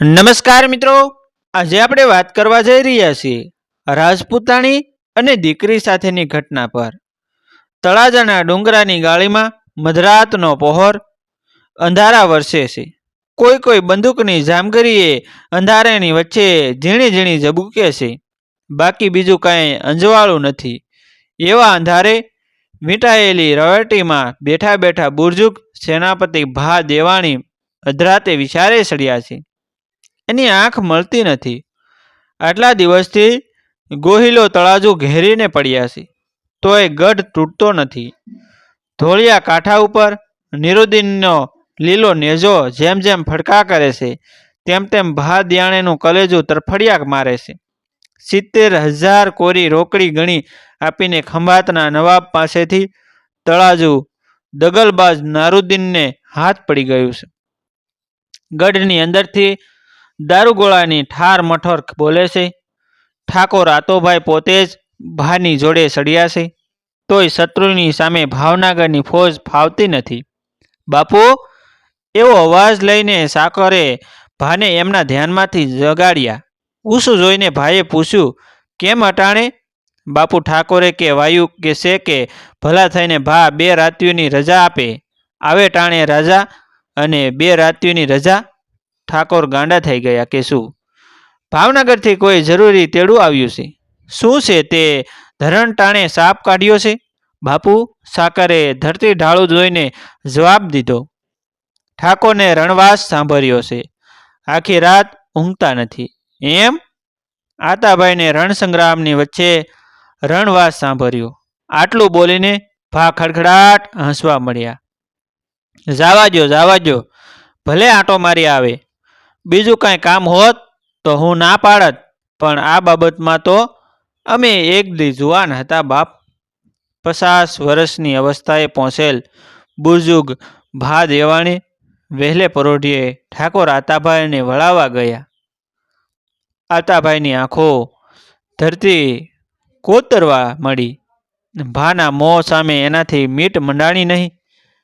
નમસ્કાર મિત્રો. આજે આપણે વાત કરવા જઈ રહ્યા છીએ રાજપૂતાણી અને દીકરી સાથેની ઘટના પર. તળાજાના ડુંગરાની ગાળીમાં મધરાતનો પહોર અંધારા વરસે છે. કોઈ કોઈ બંદૂકની જામગીરીએ અંધારાની વચ્ચે ઝીણી ઝીણી ઝબૂકે છે. બાકી બીજું કાંઈ અંજવાળું નથી. એવા અંધારે વીંટાયેલી રવેટીમાં બેઠા બેઠા બુર્જુક સેનાપતિ ભા દેવાણી અધરાતે વિચારે સડ્યા છે. એની આંખ મળતી નથી. આટલા દિવસથી ગોહિલો તળાજુ ઘેરીને પડ્યા છે. તોય ગઢ તૂટતો નથી. ધોળિયા કાંઠા ઉપર નિરુદ્દીનનો લીલો નેજો જેમ જેમ ફડકા કરે છે, તેમ તેમ ભાદિયાણેનું કલેજું તરફડિયાક મારે છે. સિત્તેર હજાર કોરી રોકડી ગણી આપીને ખંભાતના નવાબ પાસેથી તળાજુ દગલબાજ નારુદ્દીનને હાથ પડી ગયું છે. ગઢની અંદરથી દારૂગોળાની ઠાર મઠોર બોલે છે. ઠાકોર આતોભાઈ પોતે જ ભાની જોડે સડ્યા છે. તોય શત્રુની સામે ભાવનગરની ફોજ ફાવતી નથી. બાપુ, એવો અવાજ લઈને સાકરે ભાને એમના ધ્યાનમાંથી જગાડ્યા. ઊસું જોઈને ભાઈએ પૂછ્યું, કેમ અટાણે? બાપુ ઠાકોરે કે વાયુ કે છે કે ભલા થઈને ભા બે રાત્રિઓની રજા આપે. આવે ટાણે રાજા અને બે રાત્રિઓની રજા ઠાકોર ગાંડા થઈ ગયા કે શું? ભાવનગરથી કોઈ જરૂરી તેડું આવ્યું છે? શું છે તે ધરણ ટાણે સાપ કાઢ્યો છે? બાપુ, સાકરે ધરતી ઢાળું જોઈને જવાબ દીધો. ઠાકોરને રણવાસ સાંભળ્યો છે. આખી રાત ઊંઘતા નથી. એમ? આતાભાઈને રણસંગ્રામની વચ્ચે રણવાસ સાંભળ્યો. આટલું બોલીને ભા ખડખડાટ હસવા મળ્યા. જાવાજો દ્યો જાવા દ્યો ભલે આંટો મારી આવે. બીજું કાંઈ કામ હોત તો હું ના પાડત, પણ આ બાબતમાં તો અમે એક દી જુવાન હતા બાપ. પચાસ વર્ષની અવસ્થાએ પહોંચેલ બુજુર્ગ ભા દેવાણી વહેલે પરોઢીએ ઠાકોર આતાભાઈને વળાવવા ગયા. આતાભાઈની આંખો ધરતી કોતરવા મળી. ભાના મોં સામે એનાથી મીટ મંડાણી નહીં.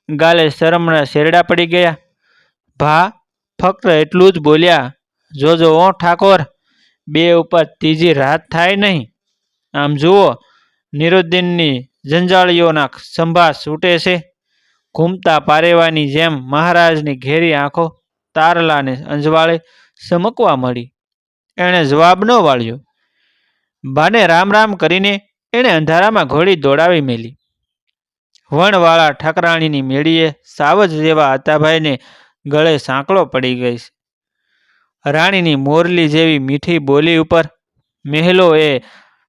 ગાલે શરમના શેરડા પડી ગયા. ભા ફક્ત એટલું જ બોલ્યા જોજો ઓ ઠાકોર, બે ઉપર ત્રીજી રાત થાય નહીં. આમ જુઓ, નિરુદ્દીનની જંજાળીઓના સંભા છૂટે છે. ઘૂમતા પારેવાની જેમ મહારાજની ઘેરી આંખો તારલાને અંજવાળે સમકવા મળી. એણે જવાબ ન વાળ્યો. બાને રામ રામ કરીને એણે અંધારામાં ઘોડી દોડાવી મેલી. વણવાળા ઠકરાણીની મેળીએ સાવજ જેવા આતાભાઈને ગળે સાંકળો પડી ગઈ રાણીની મોરલી જેવી મીઠી બોલી ઉપર મહેલો એ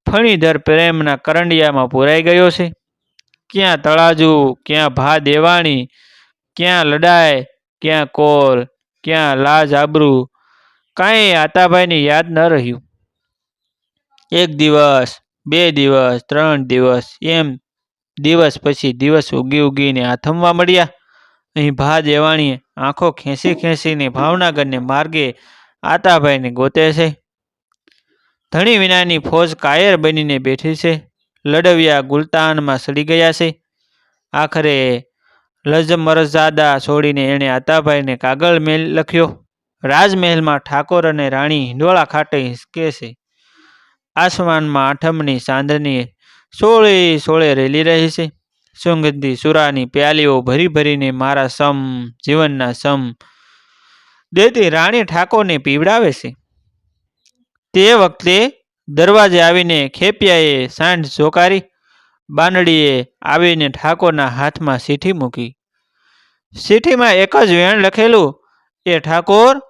ફણીધર પ્રેમના કરંડિયામાં પૂરાઈ ગયો છે. ક્યાં તળાજુ, ક્યાં ભા દેવાણી, ક્યાં લડાય ક્યાં કોલ, ક્યાં લાજ આબરૂ, કાંઈ આતાભાઈની યાદ ન રહ્યું. એક દિવસ, બે દિવસ, ત્રણ દિવસ, એમ દિવસ પછી દિવસ ઉગી ઉગીને આથમવા મળ્યા. અહીં ભા દેવાણીએ આંખો ખેંચી ખેંચીને ભાવનગરને માર્ગે આતાભાઈને ગોતે છે. ધણી વિનાની ફોજ કાયર બનીને બેઠી છે. લડવિયા ગુલતાનમાં સડી ગયા છે. આખરે લજમરજાદા છોડીને એણે આતાભાઈને કાગળ મેલ લખ્યો. રાજમહેલમાં ઠાકોર અને રાણી હિંડોળા ખાટે હિંચકે છે. આસમાનમાં આઠમની ચાંદની સોળે સોળે રેલી રહી છે. સુગંધી સુરાની પ્યાલીઓ ભરી ભરીને મારા સમ, જીવનના સમ. દેતી રાણી ઠાકોરને પીવડાવે છે. તે વખતે દરવાજે આવીને ખેપિયાએ સાંઢ જોકારી બાનડીએ આવીને ઠાકોરના હાથમાં સીઠી મૂકી. સીઠીમાં એક જ વેણ લખેલું, એ ઠાકોર,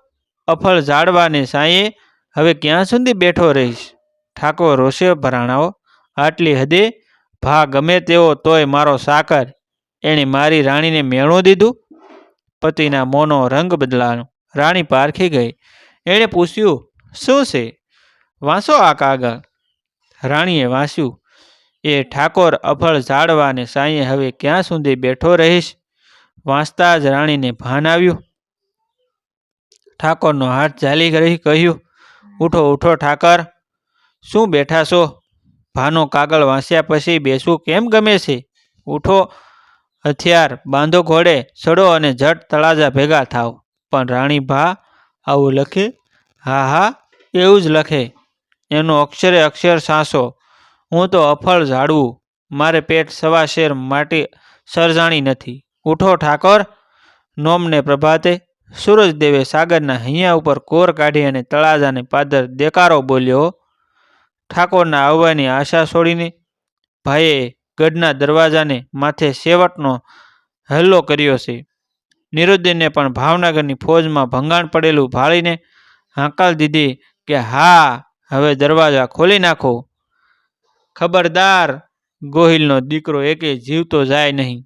અફળ ઝાડવાને સાંયે હવે ક્યાં સુધી બેઠો રહીશ? ઠાકોર રોષે ભરાણાઓ, આટલી હદે ભા ગમે તેવો તોય મારો સાકર. એણે મારી રાણીને મેણું દીધું. પતિના મોનો રંગ બદલાનો રાણી પારખી ગઈ. એણે પૂછ્યું, શું છે? વાંચો આ કાગળ? રાણીએ વાંચ્યું એ ઠાકોર અફળ ઝાડવાને સાંઈએ હવે ક્યાં સુધી બેઠો રહીશ? વાંચતા જ રાણીને ભાન આવ્યું. ઠાકોરનો હાથ ઝાલી રહી કહ્યું, ઉઠો ઉઠો ઠાકર. શું બેઠા છો? ભાનો કાગળ વાંચ્યા પછી બેસવું કેમ ગમે છે? ઉઠો, હથિયાર બાંધો ઘોડે ચડો અને જટ તળાજા ભેગા થાવ. પણ રાણી ભા આવું લખે? હા હા, એવું જ લખે. એનું અક્ષરે અક્ષર સાસો. હું તો અફળ ઝાડવું. મારે પેટ સવા શેર માટી સરજાણી નથી. ઉઠો, ઠાકોર, નોમને પ્રભાતે. સૂરજદેવે સાગરના હૈયા ઉપર કોર કાઢી અને તળાજાને પાદર દેકારો બોલ્યો ઠાકોરના આવવાની આશા છોડીને ભાઈએ ગઢના દરવાજાને માથે સેવટનો હલ્લો કર્યો છે. નિરુદ્દીનને પણ ભાવનગરની ફોજમાં ભંગાણ પડેલું ભાળીને હાંકાલ દીધી કે, હા, હવે દરવાજા ખોલી નાખો. ખબરદાર ગોહિલનો દીકરો એકે જીવતો જાય નહીં.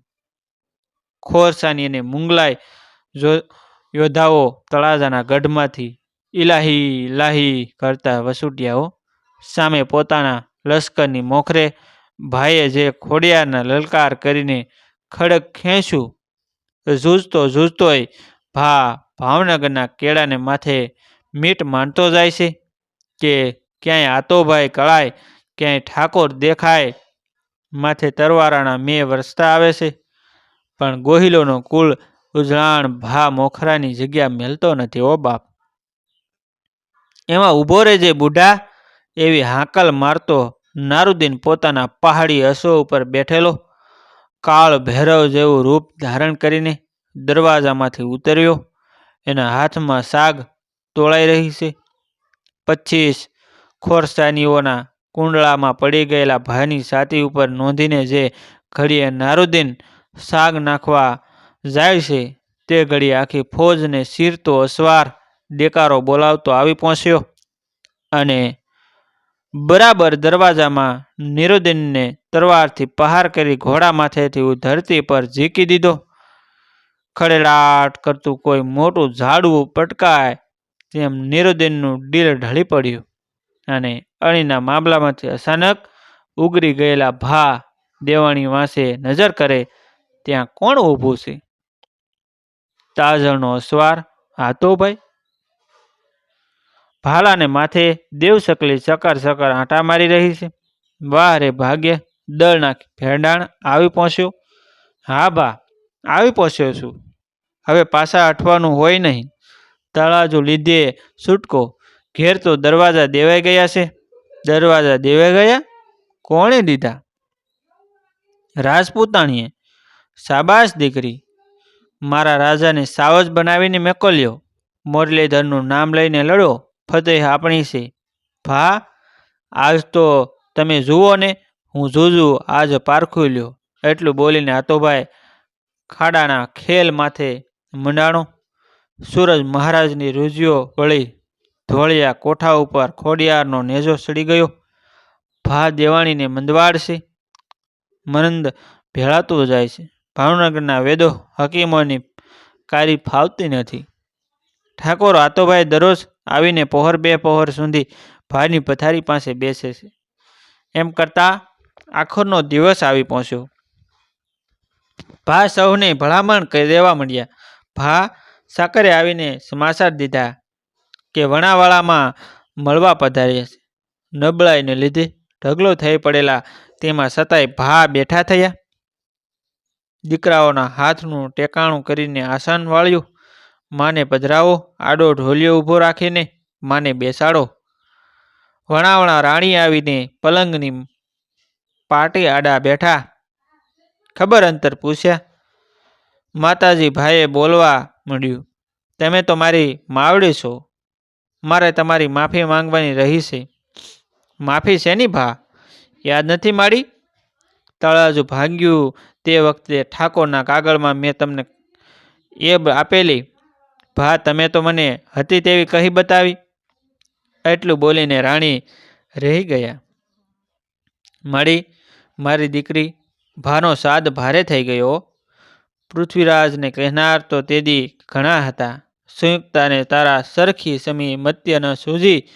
ખોરસાની અને મુંગલાઈ જો યોદ્ધાઓ તળાજાના ગઢમાંથી ઇલાહી લાહી કરતા વસૂટ્યાઓ સામે પોતાના લશ્કરની મોખરે ભાઈએ જે ખોડિયારના લલકાર કરીને ખડગ ખેંચ્યું, ઝૂઝતો ઝૂઝતોય ભા ભાવનગરના કેળાને માથે મીટ માંડતો જાય છે કે ક્યાંય આતોભાઈ કળાય, ક્યાંય ઠાકોર દેખાય, માથે તરવારાના મેં વરસતા આવે છે. પણ ગોહિલોનો કુલ ઉજળાણ ભા મોખરાની જગ્યા મેલતો નથી ઓ બાપ. એમાં ઊભો રહેજે બુઢા એવી હાંકલ મારતો નારુદ્દીન પોતાના પહાડી અસો ઉપર બેઠેલો. કાળ ભૈરવ જેવું રૂપ ધારણ કરીને દરવાજામાંથી ઉતર્યો. એના હાથમાં સાગ તોળાઈ રહી છે. પચીસ ખોરસાનીઓના કુંડળામાં પડી ગયેલા ભાઈની છાતી ઉપર નોંધીને જે ઘડીએ નારુદ્દીન સાગ નાખવા જાય છે, તે ઘડી આખી ફોજને શીરતો, અસવાર દેકારો બોલાવતો આવી પહોંચ્યો. અને બરાબર દરવાજામાં નિરુદ્દીનને તરવારથી પહાર કરી ઘોડા માથેથી ધરતી પર ઝીકી દીધો. ખડેડાટ કરતું કોઈ મોટું ઝાડવું પટકાય તેમ નિરુદ્દીનનું ડીલ ઢળી પડ્યું અને અણીના મામલામાંથી અચાનક ઉગરી ગયેલા ભા દેવાણી વાંસે નજર કરે ત્યાં કોણ ઊભું છે? તાજળનો અસવાર હાતો ભાઈ. ભાલાને માથે દેવસકલી ચકર ચકર આંટા મારી રહી છે. વાહ રે ભાગ્ય દળના ભેંડાણ આવી પહોંચ્યો. હા બા, આવી પહોંચ્યો છું. હવે પાછા અઠવાનું હોય નહીં. તળાજુ લીધે છૂટકો. ઘેર તો દરવાજા દેવાઈ ગયા છે. દરવાજા દેવાઈ ગયા? કોણે દીધા? રાજપૂતાણીએ. શાબાશ દીકરી. મારા રાજાને સાવજ બનાવીને મેકોલ્યો મુરલીધરનું નામ લઈને લડો ફતેહ આપણી છે. ભા, આજ તો તમે જુઓ ને, હું જોજું આજ પારખું લ્યો. એટલું બોલીને આતોભાઈ ખાડાના ખેલ માથે મંડાણો. સૂરજ મહારાજની રૂજીઓ વળી ધોળિયા કોઠા ઉપર ખોડિયારનો નેજો સડી ગયો. ભા દેવાણીને મંદવાડશે. મનંદ ભેળાતું જાય છે. ભાવનગરના વેદો હકીમોની કારી ફાવતી નથી. ઠાકોર આતોભાઈ દરરોજ આવીને પહોર બે પહોર સુધી ભાઈની પથારી પાસે બેસે છે. એમ કરતાં આખરનો દિવસ આવી પહોંચ્યો. ભા સૌને ભલામણ કરી દેવા માંડ્યા. ભા સાકરે આવીને સમાચાર દીધા કે વણાવાળામાં મળવા પધાર્યા છે. નબળાઈને લીધે ઢગલો થઈ પડેલા તેમાં સતાય ભા બેઠા થયા. દીકરાઓના હાથનું ટેકાણું કરીને આસન વાળ્યું માને પધરાવો, આડો ઢોલિયો ઊભો રાખીને માને બેસાડો. વણાવણા રાણી આવીને પલંગની પાટી આડા બેઠા. ખબર અંતર પૂછ્યા. માતાજી ભાઈએ બોલવા માંડ્યું, તમે તો મારી માવડી છો. મારે તમારી માફી માંગવાની રહી છે. માફી શેની ભા? યાદ નથી માડી તળાજુ ભાંગ્યું તે વખતે ઠાકોરના કાગળમાં મેં તમને એ આપેલી. ભા, તમે તો મને હતી તેવી કહી બતાવી. એટલું બોલીને રાણી રહી ગયા. મારી મારી દીકરી, ભાનો સાદ ભારે થઈ ગયો. પૃથ્વીરાજને કહેનાર તો તેદી ઘણા હતા. સંયુક્તાને તારા સરખી સમી મત્ય ન સૂઝી.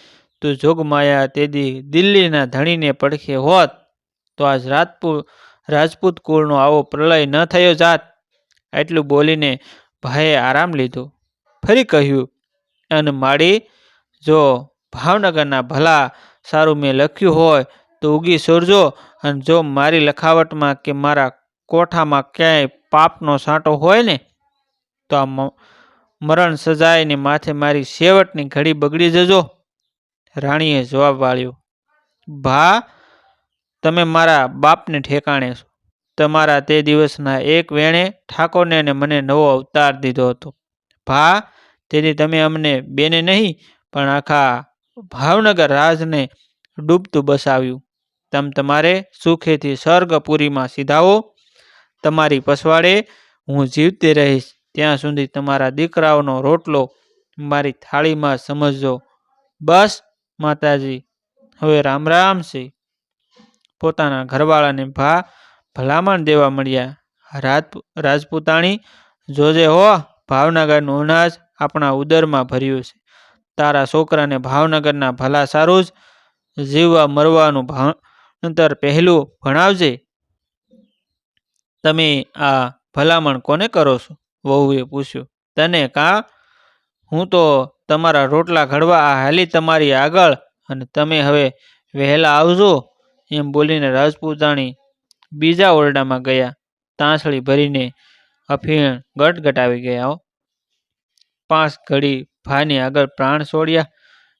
તું જોગમાયા તેદી દિલ્હીના ધણીને પડખે હોત, તો આજ રાજપૂત રાજપૂત કુળનો આવો પ્રલય ન થયો જાત. એટલું બોલીને ભાઈએ આરામ લીધો. ફરી કહ્યું, અને માળી જો ભાવનગરના ભલા સારું મેં લખ્યું હોય તો ઉગી સોરજો, અને જો મારી લખાવટમાં કે મારા કોઠામાં ક્યાંય પાપનો સાંટો હોય ને, તો આ મરણ સજાયને માથે મારી સેવટની ઘડી બગડી જજો. રાણીએ જવાબ વાળ્યો, ભા, તમે મારા બાપને ઠેકાણે છો. તમારા તે દિવસના એક વેણે ઠાકોરને અને મને નવો અવતાર દીધો હતો. ભા તેથી તમે અમને બેને નહીં, પણ આખા ભાવનગર રાજને ડૂબતું બસાવ્યું. તમ તમારે સુખેથી સ્વર્ગપુરીમાં સીધાવો. તમારી પસવાડે હું જીવતી રહીશ. ત્યાં સુધી તમારા દીકરાઓનો રોટલો મારી થાળીમાં સમજજો. બસ, માતાજી. હવે રામ રામ છે. પોતાના ઘરવાળાને ભા ભલામણ દેવા મળ્યા. રાજપૂતાણી, જોજે હો, ભાવનગરનું અનાજ આપણા ઉદરમાં ભર્યું છે. તારા છોકરાને ભાવનગરના ભલા સારું જ જીવવા મરવાનું ભણતર પહેલું ભણાવજે. તમે આ ભલામણ કોને કરો છો? વહુએ પૂછ્યું. તને કા? હું તો તમારા રોટલા ઘડવા આ હાલી તમારી આગળ અને તમે હવે વહેલા આવજો, એમ બોલીને રાજપૂતાણી બીજા ઓરડામાં ગયા. તાંસળી ભરીને અફીણ ગટગટાવી ગયા હો. પાંચ ઘડી ભાઈની આગળ પ્રાણ છોડ્યા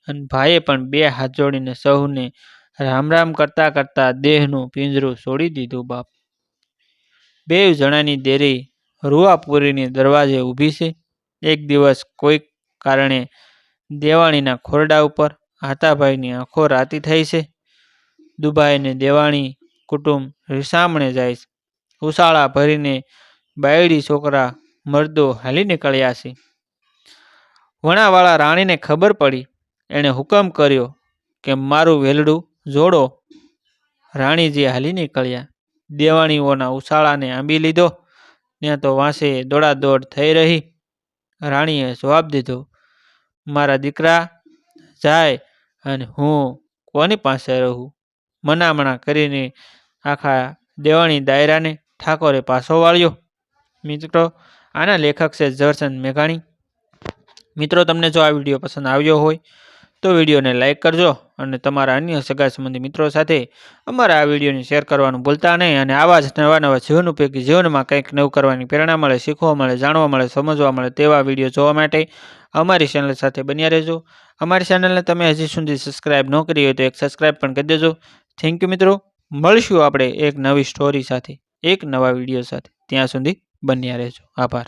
અને ભાઈએ પણ બે હાથ જોડીને સૌને રામ રામ કરતા કરતા દેહનું પિંજરું છોડી દીધું બાપ. બે જણાની દેરી રૂવાપુરીની દરવાજે ઊભી છે. એક દિવસ કોઈક કારણે દેવાણીના ખોરડા ઉપર હાતાભાઈની આંખો રાતી થઈ છે. દુબાઈને દેવાણી કુટુંબ રીસામણે જાય છે. ઉશાળા ભરીને બાયડી છોકરા મર્દો હાલી નીકળ્યા છે. વણાવાળા રાણીને ખબર પડી. એણે હુકમ કર્યો કે મારું વેલડું જોડો. રાણીજી હાલી નીકળ્યા. દેવાણીઓના ઉછાળાને આંબી લીધો. ત્યાં તો વાંસે દોડાદોડ થઈ રહી. રાણીએ જવાબ દીધો, મારા દીકરા, જાય અને હું કોની પાસે રહું? મનામણા કરીને આખા દેવાણી દાયરાને ઠાકોરે પાછો વાળ્યો. મિત્રો, આના લેખક છે ઝરચંદ મેઘાણી. મિત્રો, તમને જો આ વીડિયો પસંદ આવ્યો હોય, તો વિડીયોને લાઇક કરજો અને તમારા અન્ય સગા સંબંધી મિત્રો સાથે અમારા આ વિડીયોને શેર કરવાનું ભૂલતા નહીં અને આવા જ નવા નવા જીવન ઉપયોગી જીવનમાં કંઈક નવું કરવાની પ્રેરણા મળે, શીખવા મળે, જાણવા મળે, સમજવા મળે તેવા વીડિયો જોવા માટે અમારી ચેનલ સાથે બન્યા રહેજો. અમારી ચેનલને તમે હજી સુધી સબસ્ક્રાઇબ ન કરી હોય તો એક સબસ્ક્રાઈબ પણ કરી દેજો. થેન્ક યુ મિત્રો. મળીશું આપણે એક નવી સ્ટોરી સાથે, એક નવા વીડિયો સાથે. ત્યાં સુધી બન્યા રહેજો. આભાર.